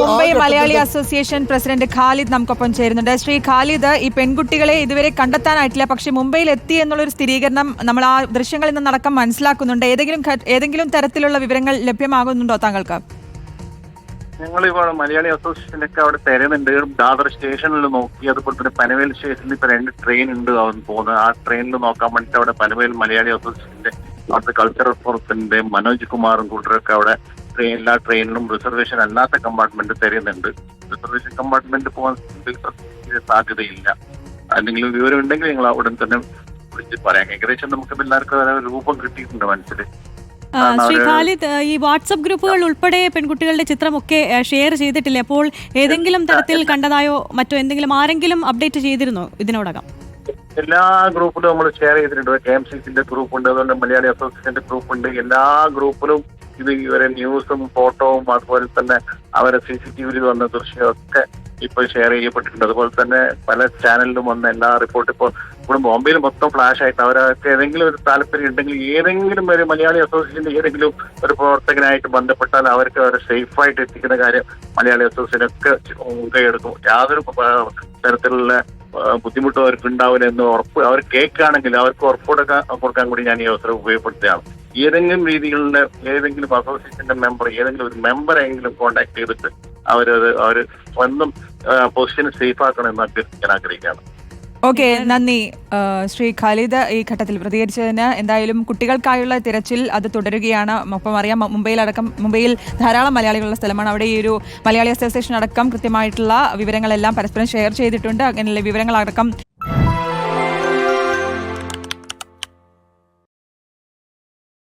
Mumbai Malayali association president Khalid നമുക്കൊപ്പം ചേരുന്നുണ്ട്. ശ്രീ ഖാലിദ് ഈ പെൺകുട്ടികളെ ഇതുവരെ കണ്ടെത്താനായിട്ടില്ല. പക്ഷെ മുംബൈയിൽ എത്തി എന്നുള്ളൊരു സ്ഥിരീകരണം നമ്മൾ ആ ദൃശ്യങ്ങളിൽ നിന്ന് നിന്നടക്കം മനസ്സിലാക്കുന്നുണ്ട്. ഏതെങ്കിലും ഏതെങ്കിലും തരത്തിലുള്ള വിവരങ്ങൾ ലഭ്യമാകുന്നുണ്ടോ താങ്കൾക്ക്? ഞങ്ങൾ ഇപ്പോൾ മലയാളി അസോസിയേഷനൊക്കെ അവിടെ തരുന്നുണ്ട് ദാദർ സ്റ്റേഷനിൽ നോക്കി അതുപോലെ തന്നെ പനവേൽ സ്റ്റേഷനിൽ ഇപ്പൊ രണ്ട് ട്രെയിൻ ഉണ്ട് അവൻ പോകുന്നത്. ആ ട്രെയിനിൽ നോക്കാൻ വേണ്ടിട്ട് അവിടെ പനവേൽ മലയാളി അസോസിയേഷന്റെ അവിടുത്തെ കൾച്ചറൽ ഫോറത്തിന്റെ മനോജ് കുമാറും കൂട്ടരൊക്കെ അവിടെ ട്രെയിൻ എല്ലാ ട്രെയിനിലും റിസർവേഷൻ അല്ലാത്ത കമ്പാർട്ട്മെന്റ് തരുന്നുണ്ട്. റിസർവേഷൻ കമ്പാർട്ട്മെന്റ് പോകാൻ സാധ്യതയില്ല. എന്തെങ്കിലും വിവരം ഉണ്ടെങ്കിൽ നിങ്ങൾ ഉടൻ തന്നെ വിളിച്ച് പറയാം. ഏകദേശം നമുക്ക് എല്ലാവർക്കും രൂപം കിട്ടിയിട്ടുണ്ട് മനസ്സിൽ. ശ്രീ ഖാലിദ് ഈ വാട്സപ്പ് ഗ്രൂപ്പുകൾ ഉൾപ്പെടെ പെൺകുട്ടികളുടെ ചിത്രമൊക്കെ ഷെയർ ചെയ്തിട്ടില്ല? അപ്പോൾ ഏതെങ്കിലും തരത്തിൽ കണ്ടതായോ? മറ്റോ എന്തെങ്കിലും ആരെങ്കിലും അപ്ഡേറ്റ് ചെയ്തിരുന്നോ ഇതിനോടകം? എല്ലാ ഗ്രൂപ്പിലും നമ്മൾ ഷെയർ ചെയ്തിട്ടുണ്ട്. കെ എം സി സിന്റെ ഗ്രൂപ്പ് ഉണ്ട് അതുകൊണ്ട് മലയാളി അസോസിയേഷന്റെ ഗ്രൂപ്പ് ഉണ്ട് എല്ലാ ഗ്രൂപ്പിലും ഇത് ഇവരെ ന്യൂസും ഫോട്ടോവും അതുപോലെ തന്നെ അവരെ സി സി ടി വിയിൽ വന്ന ദൃശ്യമൊക്കെ ഇപ്പൊ ഷെയർ ചെയ്യപ്പെട്ടിട്ടുണ്ട്. അതുപോലെ തന്നെ പല ചാനലിലും വന്ന എല്ലാ റിപ്പോർട്ടും ഇപ്പോൾ ഇവിടെ ബോംബെയിൽ മൊത്തം ഫ്ലാഷ് ആയിട്ട് അവരൊക്കെ ഏതെങ്കിലും ഒരു താല്പര്യം ഉണ്ടെങ്കിൽ ഏതെങ്കിലും ഒരു മലയാളി അസോസിയേഷന്റെ ഏതെങ്കിലും ഒരു പ്രവർത്തകനായിട്ട് ബന്ധപ്പെട്ടാൽ അവർക്ക് അവരെ സേഫായിട്ട് എത്തിക്കുന്ന കാര്യം മലയാളി അസോസിയേഷൻ ഒക്കെ മുൻകൈയെടുക്കും യാതൊരു തരത്തിലുള്ള ബുദ്ധിമുട്ടും അവർക്ക് ഉണ്ടാവില്ല എന്ന് ഉറപ്പ് അവർ കേൾക്കുകയാണെങ്കിൽ അവർക്ക് ഉറപ്പ് കൊടുക്കാൻ കൊടുക്കാൻ കൂടി ഞാൻ ഈ അവസരം ഉപയോഗപ്പെടുത്തുകയാണ്. ഏതെങ്കിലും രീതികളിലെ ഏതെങ്കിലും അസോസിയേഷന്റെ മെമ്പർ ഏതെങ്കിലും ഒരു മെമ്പറെങ്കിലും കോണ്ടാക്ട് ചെയ്തിട്ട് അവരത് അവർ സ്വന്തം പൊസിഷൻ സേഫ് ആക്കണം എന്ന് അഭ്യർത്ഥിക്കാൻ ആഗ്രഹിക്കുകയാണ്. ഓക്കെ നന്ദി. ശ്രീ ഖാലിദ് ഈ ഘട്ടത്തിൽ പ്രതികരിച്ചതിന് എന്തായാലും കുട്ടികൾക്കായുള്ള തിരച്ചിൽ അത് തുടരുകയാണ്. ഒപ്പം അറിയാം മുംബൈയിലടക്കം മുംബൈയിൽ ധാരാളം മലയാളികളുടെ സ്ഥലമാണ്. അവിടെ ഈ ഒരു മലയാളി അസോസിയേഷൻ അടക്കം കൃത്യമായിട്ടുള്ള വിവരങ്ങളെല്ലാം പരസ്പരം ഷെയർ ചെയ്തിട്ടുണ്ട്. അങ്ങനെയുള്ള വിവരങ്ങളടക്കം